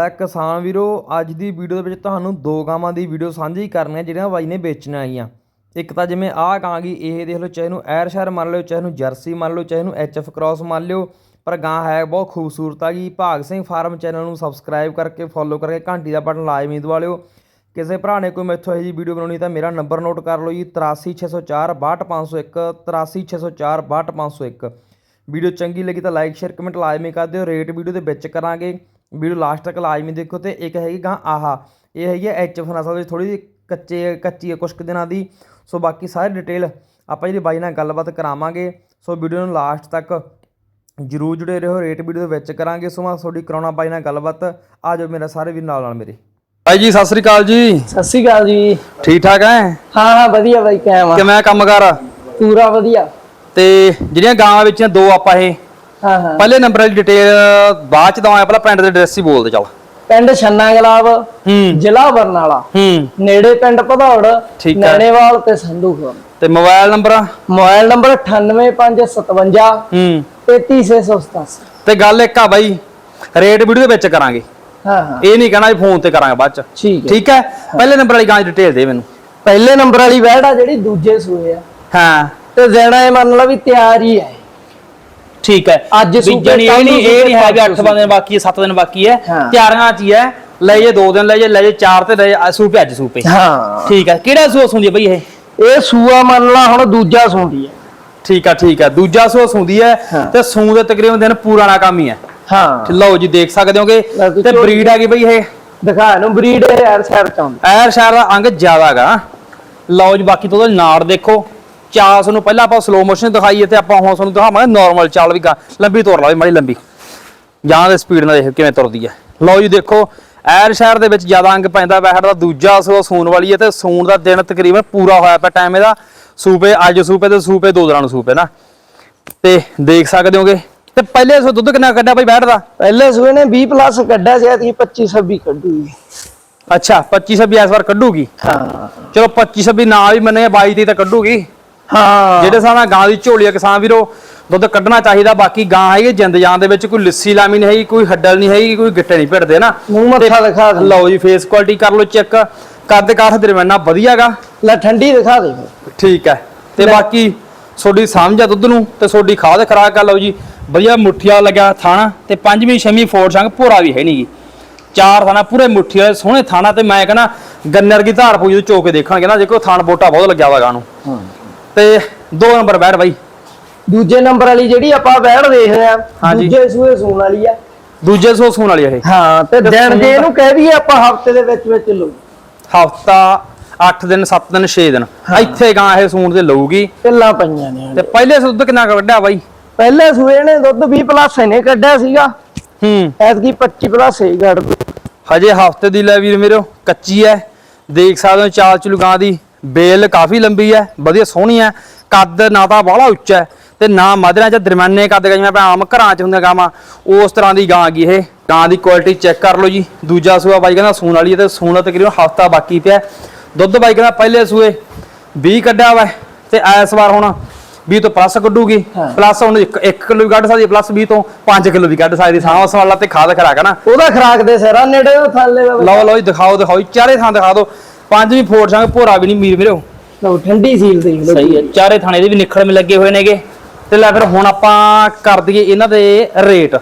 ਤਾਂ ਕਿਸਾਨ ਵੀਰੋ, ਅੱਜ ਦੀ ਵੀਡੀਓ ਦੇ ਵਿੱਚ ਤੁਹਾਨੂੰ ਦੋ ਗਾਵਾਂ ਦੀ ਵੀਡੀਓ ਸਾਂਝੀ ਕਰਨੀ ਹੈ ਜਿਹੜੀਆਂ ਬਾਈ ਨੇ ਵੇਚਣੀਆਂ ਆਈਆਂ। ਇੱਕ ਤਾਂ ਜਿਵੇਂ ਆਹ ਗਾਂ ਗੀ ਇਹ ਦੇਖ ਲਓ, ਚਾਹੇ ਨੂੰ ਐਰ ਸ਼ਹਿਰ ਮੰਨ ਲਿਓ, ਚਾਹੇ ਨੂੰ ਜਰਸੀ ਮੰਨ ਲਓ, ਚਾਹੇ ਨੂੰ ਇਹਨੂੰ ਐਚਐਫ ਕ੍ਰਾਸ ਮੰਨ ਲਿਓ, ਪਰ ਗਾਂ ਹੈ ਬਹੁਤ ਖੂਬਸੂਰਤ ਆ ਗੀ ਭਾਗ ਸਿੰਘ ਫਾਰਮ ਚੈਨਲ ਨੂੰ ਸਬਸਕ੍ਰਾਈਬ ਕਰਕੇ ਫੋਲੋ ਕਰਕੇ ਘੰਟੀ ਦਾ ਬਟਨ ਲਾਜ਼ਮੀ ਦਬਾ ਲਿਓ। ਕਿਸੇ ਭਰਾ ਨੇ ਕੋਈ ਮੈਥੋਂ ਇਹੋ ਜੀ ਵੀਡੀਓ ਬਣਾਉਣੀ, ਤਾਂ ਮੇਰਾ ਨੰਬਰ ਨੋਟ ਕਰ ਲਓ ਜੀ 83604 62501 83604 62501 ਵੀਡੀਓ ਚੰਗੀ ਲੱਗੀ ਤਾਂ ਲਾਈਕ ਸ਼ੇਅਰ ਕਮੈਂਟ ਲਾਜ਼ਮੀ ਕਰ ਦਿਓ। ਰੇਟ ਵੀਡੀਓ ਦੇ ਵਿੱਚ ਕਰਾਂਗੇ। ਵੀਡੀਓ ਲਾਸਟ ਤੱਕ ਲਾਜ਼ਮੀ ਦੇਖੋ ਤੇ ਇੱਕ ਹੈਗੀ ਗਾਂ ਆਹਾ। ਇਹ ਹੈਗੀ ਐਚਐਫ ਨਸਲ ਵਿੱਚ ਥੋੜੀ ਜਿਹੀ ਕੱਚੇ ਕੱਚੀ ਹੈ ਕੁਛ ਕੁ ਦਿਨਾਂ ਦੀ। ਸੋ ਬਾਕੀ ਸਾਰੀ ਡਿਟੇਲ ਆਪਾਂ ਜਿਹੜੀ ਬਾਈ ਨਾਲ ਗੱਲਬਾਤ ਕਰਾਵਾਂਗੇ। ਸੋ ਵੀਡੀਓ ਨੂੰ ਲਾਸਟ ਤੱਕ ਜਰੂਰ ਜੁੜੇ ਰਹੋ ਰੇਟ ਵੀਡੀਓ ਦੇ ਵਿੱਚ ਕਰਾਂਗੇ। ਸੋ ਮੈਂ ਤੁਹਾਡੀ ਕਰਾਉਣਾ ਬਾਈ ਨਾਲ ਗੱਲਬਾਤ। ਆ ਜਾਓ ਮੇਰੇ ਸਾਰੇ ਵੀ ਨਾਲ ਨਾਲ ਮੇਰੇ। ਭਾਈ ਜੀ ਸਤਿ ਸ੍ਰੀ ਅਕਾਲ ਜੀ। ਸਤਿ ਸ਼੍ਰੀ ਅਕਾਲ ਜੀ। ਠੀਕ ਠਾਕ ਐ ਹਾਂ ਹਾਂ ਵਧੀਆ ਬਾਈ ਕਾਇਮ ਆ। ਕਿਵੇਂ ਕੰਮ ਕਰ ਪੂਰਾ ਵਧੀਆ। ਤੇ ਜਿਹੜੀਆਂ ਗਾਵਾਂ ਵੇਚੀਆਂ ਦੋ ਆਪਾਂ ਇਹ। ਹਾਂ ਹਾਂ। ਪਹਿਲੇ ਨੰਬਰ ਵਾਲੀ ਡਿਟੇਲ ਬਾਅਦ ਚ ਦਵਾਂ ਪਹਿਲਾਂ ਪਿੰਡ ਦੇ ਐਡਰੈਸ ਹੀ ਬੋਲ ਦੇ ਚੱਲ। ਪਿੰਡ ਛੰਨਾ ਗਲਾਬ ਹੂੰ। ਜ਼ਿਲ੍ਹਾ ਬਰਨਾਲਾ। ਹੂੰ। ਨੇੜੇ ਪਿੰਡ ਆ। ਨੈਣੇਵਾਲ ਤੇ ਸੰਧੂਖੋਰ ਤੇ ਮੋਬਾਈਲ ਨੰਬਰ? ਮੋਬਾਈਲ ਨੰਬਰ 98557 ਹੂੰ। 33687 ਤੇ ਗੱਲ ਇੱਕ ਆ ਬਾਈ ਰੇਟ ਵੀਡੀਓ ਦੇ ਵਿੱਚ ਕਰਾਂਗੇ। ਹਾਂ ਹਾਂ। ਇਹ ਨਹੀਂ ਕਹਿਣਾ ਫੋਨ ਤੇ ਕਰਾਂਗੇ ਬਾਅਦ ਚ। ਠੀਕ ਹੈ ਠੀਕ ਹੈ ਪਹਿਲੇ ਨੰਬਰ ਵਾਲੀ ਗਾਂ ਦੀ ਡਿਟੇਲ ਦੇ ਮੈਨੂੰ। ਪਹਿਲੇ ਨੰਬਰ ਵਾਲੀ ਵਹਿੜ ਆ ਜਿਹੜੀ ਦੂਜੇ ਸੂਏ ਆ। ਹਾਂ। ਤੇ ਦੇਣਾ ਇਹ ਮੰਨ ਲਾ ਵੀ ਤਿਆਰ ਹੀ ਹੈ ਠੀਕ ਹੈ। ਅੱਜ ਜਾਣੀ ਇਹ ਨਹੀਂ ਇਹ ਨਹੀਂ ਹੈ ਵੀ 8 ਕੱਲ੍ਹ ਦਿਨ ਬਾਕੀ ਹੈ 7 ਦਿਨ ਬਾਕੀ ਹੈ। ਹਾਂ। ਤਿਆਰੀਆਂ ਚ ਹੀ ਹੈ ਲੈ ਜੇ 2 ਦਿਨ ਲੈ ਜੇ ਲੈ ਜੇ 4 ਤੇ ਲੈ ਜੇ ਸੂਪੇ ਅੱਜ ਸੂਪੇ ਹਾਂ। ਠੀਕ ਹੈ ਕਿਹੜਾ ਸੋਸ ਹੁੰਦੀ ਹੈ ਬਈ ਇਹ? ਇਹ ਸੂਆ ਮੰਨ ਲਾ ਹੁਣ ਦੂਜਾ ਸੂੰਦੀ ਹੈ। ਠੀਕ ਆ ਠੀਕ ਆ ਦੂਜਾ ਸੋਸ ਹੁੰਦੀ ਹੈ ਹਾਂ। ਤੇ ਸੂਨ ਦੇ ਤਕਰੀਬਨ ਦਿਨ ਪੁਰਾਣਾ ਕੰਮ ਹੀ ਹੈ। ਹਾਂ। ਲਓ ਜੀ ਦੇਖ ਸਕਦੇ ਹੋਗੇ ਤੂੰ ਬਰੀਡ ਹੈਗੀ ਬਈ ਇਹ। ਦਿਖਾ ਨੂੰ ਬਰੀਡ ਯਾਰ ਸਾਈਡ ਤੋਂ ਐਰ ਸ਼ਹਿਰ ਦਾ ਅੰਗ ਜ਼ਿਆਦਾਗਾ ਲਓ ਜੀ ਬਾਕੀ ਤੋਂ ਨਾੜ ਦੇਖੋ। ਚਾਲ ਤੁਹਾਨੂੰ ਪਹਿਲਾਂ ਆਪਾਂ ਸਲੋ ਮੋਸ਼ਨ ਦਿਖਾਈਏ ਤੇ ਆਪਾਂ ਹੁਣ ਤੁਹਾਨੂੰ ਦਿਖਾਵਾਂਗੇ ਨਾਰਮਲ ਚਾਲ ਵੀ ਲੰਬੀ ਤੁਰ ਲਾਵੇ ਮਾੜੀ ਲੰਬੀ। ਜਾਂ ਦੇ ਸਪੀਡ ਨਾਲ ਦੇਖ ਕਿਵੇਂ ਤੁਰਦੀ ਹੈ। ਲਓ ਜੀ ਦੇਖੋ ਐਰ ਸ਼ਹਿਰ ਦੇ ਵਿੱਚ ਜ਼ਿਆਦਾ ਅੰਗ ਪੈਂਦਾ ਵੈਹੜ ਦਾ ਦੂਜਾ ਸੋ ਸੂਨ ਵਾਲੀ ਹੈ ਤੇ ਸੂਨ ਦਾ ਦਿਨ ਤਕਰੀਬਨ ਪੂਰਾ ਹੋਇਆ ਪਿਆ ਟਾਈਮ ਇਹਦਾ। ਸੂਪੇ ਅੱਜ ਸੂਪੇ ਤੇ ਸੂਪੇ ਦੋ ਦਿਨਾਂ ਨੂੰ ਸੂਪੇ ਨਾ। ਤੇ ਦੇਖ ਸਕਦੇ ਹੋਗੇ। ਤੇ ਪਹਿਲੇ ਸੋ ਦੁੱਧ ਕਿੰਨਾ ਕੱਢਿਆ ਬਈ ਬੈਠ ਦਾ? ਪਹਿਲੇ ਸੂਏ ਨੇ 20 ਪਲੱਸ ਕੱਢਿਆ ਸੀ ਐਤਕੀ 25 26 ਕੱਢੂਗੀ ਅੱਛਾ 25 26 ਇਸ ਵਾਰ ਕੱਢੂਗੀ? ਹਾਂ। ਚਲੋ 25 26 ਨਾ ਵੀ ਮੰਨੇ 22 ਤੀਹ ਤਾਂ ਕੱਢੂਗੀ। ਹਾਂ। ਜਿਹੜੇ ਨਾਲ ਗਾਂ ਦੀ ਝੋਲੀ ਆ ਕਿਸਾਨ ਵੀਰੋ ਦੁੱਧ ਕੱਢਣਾ ਚਾਹੀਦਾ ਬਾਕੀ ਗਾਂ ਹੈਗੀ ਜਿੰਦ ਜਾਨ ਦੇ ਵਿੱਚ ਕੋਈ ਲਿੱਸੀ ਲਾਮੀ ਨਹੀਂ ਹੈਗੀ ਕੋਈ ਹੱਡਲ ਨਹੀਂ ਹੈਗੀ ਕੋਈ ਗਿੱਟੇ ਨਹੀਂ ਭਿੜਦੇ ਨਾ। ਮੂੰਹ ਮੱਥਾ ਦਿਖਾ ਲਓ ਜੀ ਫੇਸ ਕੁਆਲਿਟੀ ਕਰ ਲਓ ਚੈੱਕ ਕੱਦ ਕਾਠ ਦਰਮਿਆਨਾ ਵਧੀਆਗਾ। ਲੈ ਠੰਡੀ ਦਿਖਾ ਦੇ। ਠੀਕ ਹੈ। ਤੇ। ਬਾਕੀ ਤੁਹਾਡੀ ਸਮਝ ਆ ਦੁੱਧ ਨੂੰ ਤੇ ਤੁਹਾਡੀ ਖਾਦ ਖਰਾਕ ਆ ਲਓ ਜੀ ਵਧੀਆ ਮੁੱਠੀਆ ਲੱਗਿਆ ਥਾਣਾ ਤੇ ਪੰਜਵੀਂ ਛੇਵੀਂ ਫੋਰ ਸੰਗ ਭੋਰਾ ਵੀ ਹੈ ਨਹੀਂਗੀ ਚਾਰ ਥਾਣਾ ਪੂਰੇ ਮੁੱਠੀ ਵਾਲੇ ਸੋਹਣੇ ਥਾਣਾ ਤੇ ਮੈਂ ਕਹਿੰਦਾ ਗੰਨਰ ਦੀ ਧਾਰ ਪੂਜੀ ਚੋ ਕੇ ਦੇਖਾਂਗੇ ਨਾ ਦੇਖੋ ਥਾਣ ਬੋਟਾ ਬਹੁਤ ਲੱਗਿਆ ਵਾ ਗਾਂ ਨੂੰ। ਤੇ ਦੋ ਨੰਬਰ ਬੈਠ ਬਾਈ। ਦੂਜੇ ਨੰਬਰ ਵਾਲੀ ਜਿਹੜੀ ਆਪਾਂ ਬੈੜ ਦੇਖ ਰਹੇ ਆ ਹਾਂਜੀ। ਦੂਜੇ ਸੂਏ ਸੂਣ ਵਾਲੀ ਆ। ਦੂਜੇ ਸੋ ਸੂਣ ਵਾਲੀ ਆ ਇਹ। ਹਾਂ ਤੇ ਦਿਨ ਜੇ ਦਾ- ਇਹਨੂੰ ਕਹਿ ਦਈਏ ਆਪਾਂ ਹਫ਼ਤੇ ਦੇ ਵਿੱਚ ਵਿੱਚ ਲਓ ਹਫਤਾ 8 ਦਿਨ 7 ਦਿਨ 6 ਦਿਨ। ਇੱਥੇ ਗਾਂ ਇਹ ਸੂਣ ਤੇ ਲਊਗੀ। ਢਿੱਲਾਂ ਪਈਆਂ ਨੇ ਤੇ ਪਹਿਲੇ ਦੁੱਧ ਕਿੰਨਾ ਕੁ ਕੱਢਿਆ ਬਾਈ? ਪਹਿਲੇ ਸੂਏ ਨੇ ਦੁੱਧ 20 ਪਲੱਸ ਇਹਨੇ ਕੱਢਿਆ ਸੀਗਾ। ਹੂੰ। ਐਤਕੀ 25 ਪਲੱਸ ਹੀ ਕੱਢ ਦੂ ਹਜੇ ਹਫ਼ਤੇ ਦੀ ਲੈ ਵੀਰ ਮੇਰੋ ਕੱਚੀ ਐ। ਦੇਖ ਸਕਦੇ ਹੋ ਚਾਲ ਚਲੂ ਗਾਂ ਦੀ। ਬੇਲ ਕਾਫੀ ਲੰਬੀ ਐ ਵਧੀਆ ਸੋਹਣੀ ਐ ਕੱਦ ਨਾ ਤਾਂ ਬਾਹਲਾ ਉੱਚਾ ਹੈ ਤੇ ਨਾ ਮਧਰਾਂ ਚ ਦਰਮਿਆਨੇ ਕੱਦ ਜਿਵੇਂ ਆਪਾਂ ਆਮ ਘਰਾਂ ਚ ਹੁੰਦੀਆਂ ਗਾਵਾਂ ਉਸ ਤਰ੍ਹਾਂ ਦੀ ਗਾਂ ਗਈ ਇਹ। ਗਾਂ ਦੀ ਕੁਆਲਿਟੀ ਚੈੱਕ ਕਰ ਲਓ ਜੀ। ਦੂਜਾ ਸੂਆ ਬਾਈ ਕਹਿੰਦਾ ਸੂਣ ਵਾਲੀ ਹੈ ਤੇ ਸੂਣ ਤਕਰੀਬਨ ਹਫਤਾ ਬਾਕੀ ਪਿਆ ਦੁੱਧ ਬਾਈ ਕਹਿੰਦਾ ਪਹਿਲੇ ਸੂਏ 20 ਕੱਢਿਆ ਵਾ ਤੇ ਇਸ ਵਾਰ ਹੁਣ 20 ਤੋਂ ਪਲੱਸ ਕੱਢੂਗੀ। ਹਾਂ। ਪਲੱਸ ਹੁਣ 1 ਕਿਲੋ ਵੀ ਕੱਢ ਸਕਦੀ ਪਲੱਸ 20 ਤੋਂ 5 ਕਿਲੋ ਵੀ ਕੱਢ ਸਕਦੀ ਸਾਹ ਸਵਾਲਾ ਤੇ ਖਾਦ ਖਰਾਕ ਹੈ ਨਾ। ਉਹਦਾ ਖਰਾਕ ਦੇ ਸਿਰਾ ਨੇੜੇ ਥੱਲੇ ਲਓ ਲਓ ਜੀ ਦਿਖਾਓ ਦਿਖਾਓ ਚਾਰੇ ਥਾਂ ਦਿਖਾ ਦਿਓ। ਪੰਜਵੀਂ ਫੋੜ ਸੰਗ ਭੋਰਾ ਵੀ ਨਹੀਂ ਮੀਰ ਮੇਰੇ ਲਓ ਠੰਡੀ ਸੀਲ ਦੇਖ ਲਓ ਸਹੀ ਹੈ ਚਾਰੇ ਥਾਣੇ ਦੇ ਵੀ ਨਿਖੜ ਮੇ ਲੱਗੇ ਹੋਏ ਨੇਗੇ। ਤੇ ਲੈ ਫਿਰ ਹੁਣ ਆਪਾਂ ਕਰ ਦਈਏ ਇਹਨਾਂ ਦੇ ਰੇਟ।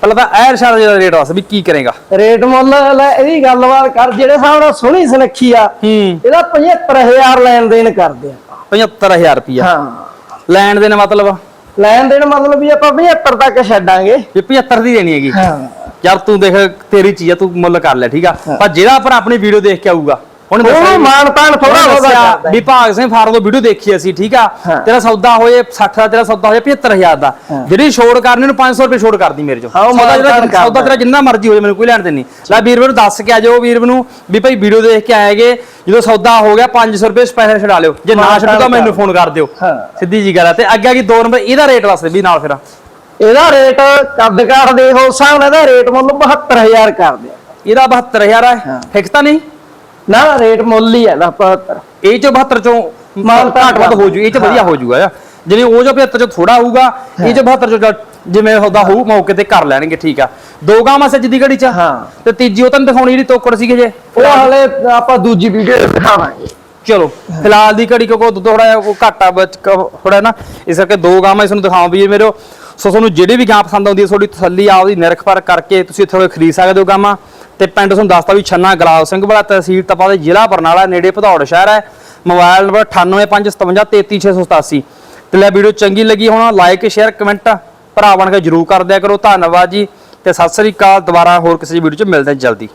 ਪਹਿਲਾਂ ਤਾਂ ਐਰ ਸ਼ਾਰ ਦਾ ਰੇਟ ਦੱਸ ਵੀ ਕੀ ਕਰੇਗਾ। ਰੇਟ ਮੁੱਲ ਲੈ ਇਹਦੀ ਗੱਲਬਾਤ ਕਰ ਜਿਹੜੇ ਨਾਲ ਸੋਹਣੀ ਸੁਨੱਖੀ ਆ ਇਹਦਾ 75000 ਲੈਣ ਦੇਣ ਕਰਦੇ ਆ। 75000 ਰੁਪਿਆ ਹਾਂ। ਲੈਣ ਦੇ ਨੇ ਮਤਲਬ? ਲੈਣ ਦੇਣ ਮਤਲਬ ਵੀ ਆਪਾਂ 75 ਤੱਕ ਛੱਡਾਂਗੇ। ਵੀ 75 ਦੀ ਦੇਣੀ ਹੈਗੀ। ਹਾਂ। ਯਾਰ ਤੂੰ ਦੇਖ ਤੇਰੀ ਚੀਜ਼ ਆ ਤੂੰ ਮੁੱਲ ਕਰ ਲੈ ਠੀਕ ਆ। ਪਰ ਜਿਹੜਾ ਪਰ ਆਪਣੀ ਵੀਡੀਓ ਦੇਖ ਕੇ ਆਊਗਾ ਉਹਨੂੰ ਵੀ- ਮਾਨ ਤਾਨ ਥੋੜਾ ਥੋੜਾ ਬਹੁਤਾ ਦੱਸਿਆ ਕਰਦਾ ਵੀ ਭਾਗ ਸਿੰਘ ਫਾਰਮ ਤੋਂ ਵੀਡੀਓ ਦੇਖੀ ਅਸੀਂ ਠੀਕ ਆ? ਹਾਂ। ਤੇਰਾ ਸੌਦਾ ਹੋਏ 60 ਦਾ ਤੇਰਾ ਸੌਦਾ ਹੋਏ 75000 ਦਾ। ਹਾਂ। ਜਿਹੜੀ ਛੋੜ ਕਰਨੀ ਉਹਨੂੰ 500 ਰੁਪਏ ਛੋੜ ਕਰਦੀ ਮੇਰੇ ਚੋਂ। ਹਾਂ, ਸੌਦਾ ਜਿਹੜਾ। ਸੌਦਾ ਤੇਰਾ ਜਿੰਨਾ ਮਰਜ਼ੀ ਹੋ ਜਾਏ ਮੈਨੂੰ ਕੋਈ ਲੈਣ ਦੇ ਨਹੀਂ। ਲੈ ਵੀਰ ਨੂੰ ਦੱਸ ਕੇ ਆ ਜਾਓ ਵੀਰ ਨੂੰ ਵੀ ਭਾਈ ਵੀਡੀਓ ਦੇਖ ਕੇ ਆਏਗੇ। ਜਦੋਂ ਸੌਦਾ ਹੋ ਗਿਆ 500 ਰੁਪਏ ਸਪੈਸ਼ਲ ਛਡਾ ਲਿਓ। ਜੇ ਨਾ ਛੱਡੂਗਾ ਮੈਨੂੰ। ਫੋਨ ਕਰ ਦਿਓ। ਹਾਂ। ਸਿੱਧੀ ਜੀ ਗੱਲ ਹੈ ਤੇ ਅੱਗੇ ਕੀ ਦੋ ਨੰਬਰ ਇਹਦਾ ਰੇਟ ਦੱਸ ਦੇ ਵੀ ਨਾਲ ਫਿਰ। ਇਹਦਾ ਰੇਟ ਕੱਦ ਕਾਠ ਦੇ ਹਿਸਾਬ ਨਾਲ ਇਹਦਾ ਰੇਟ ਮੁੱਲ 72000 ਕਰਦੇ ਆ ਇਹਦਾ 72000 ਹੈ ਹਾਂ। ਫਿਕਸ ਤਾਂ ਨਹੀਂ? ਨਾ ਰੇਟ ਮੁੱਲ ਹੀ ਹੈ ਦਾ 75 ਇਹ ਚੋਂ 72 ਚੋਂ ਤਾਨ ਘੱਟ ਵੱਧ ਹੋ ਜੂ ਇਹ ਚ ਵਧੀਆ ਹਾਂ। ਜੂਗਾ ਜਿਵੇਂ ਉਹ ਜੋ 75 ਚ ਥੋੜਾ ਹੋਊਗਾ ਇਹ ਜੋ 72 ਚ ਜਿਵੇਂ ਉਹਦਾ ਹੋਊ ਮੌਕੇ ਤੇ ਕਰ ਲੈਣਗੇ ਠੀਕ ਆ। ਦੋ ਗਾਵਾਂ ਸੱਜ ਦੀ ਘੜੀ ਚ। ਹਾਂ। ਤੇ ਤੀਜੀ ਉਹ ਤਾਂ ਨੀ ਦਿਖਾਉਣੀ ਜਿਹੜੀ ਤੋਕੜ ਸੀਗੇ ਜੇ। ਉਹ ਹਲੇ ਆਪਾਂ ਦੂਜੀ ਵੀਡੀਓ ਦਿਖਾਵਾਂਗੇ। ਚਲੋ ਫਿਲਹਾਲ ਦੀ ਘੜੀ ਕਿਉਂਕਿ ਦੁੱਧ ਥੋੜਾ ਘਾਟਾ ਬਚ ਥੋੜਾ ਨਾ। ਇਸ ਕਰਕੇ ਦੋ ਗਾਵਾਂ ਇਸ ਨੂੰ ਦਿਖਾਉਂ ਵੀ ਮੇਰੇ ਸੋ ਤੁਹਾਨੂੰ ਜਿਹੜੀ ਵੀ ਗਾਂ ਪਸੰਦ ਆਉਂਦੀ ਹੈ ਤੁਹਾਡੀ ਤਸੱਲੀ ਆਪਦੀ ਨਿਰਖ ਪਰ ਕਰਕੇ ਤੁਸੀਂ ਇੱਥੋਂ ਖਰੀਦ ਸਕਦੇ ਹੋ ਗਾਵਾਂ। ਤੇ ਪਿੰਡ ਤੁਹਾਨੂੰ ਦੱਸਤਾ ਵੀ ਛੰਨਾ ਗਲਾਬ ਸਿੰਘ ਵਾਲਾ ਤਹਿਸੀਲ ਤਪਾ ਦੇ ਜ਼ਿਲ੍ਹਾ ਬਰਨਾਲਾ, ਨੇੜੇ ਭਦੌੜ ਸ਼ਹਿਰ ਹੈ। ਮੋਬਾਈਲ ਨੰਬਰ 9855533387 ਤੇ ਲੈ ਵੀਡੀਓ ਚੰਗੀ ਲੱਗੀ ਹੋਣਾ ਲਾਈਕ ਸ਼ੇਅਰ ਕਮੈਂਟ ਭਰਾ ਬਣ ਕੇ ਜਰੂਰ ਕਰ ਦਿਆ ਕਰੋ। ਧੰਨਵਾਦ ਜੀ। ਤੇ ਸਤਿ ਸ੍ਰੀ ਅਕਾਲ। ਦੁਬਾਰਾ ਹੋਰ ਕਿਸੇ ਵੀਡੀਓ ਚ ਮਿਲਦੇ ਜਲਦੀ।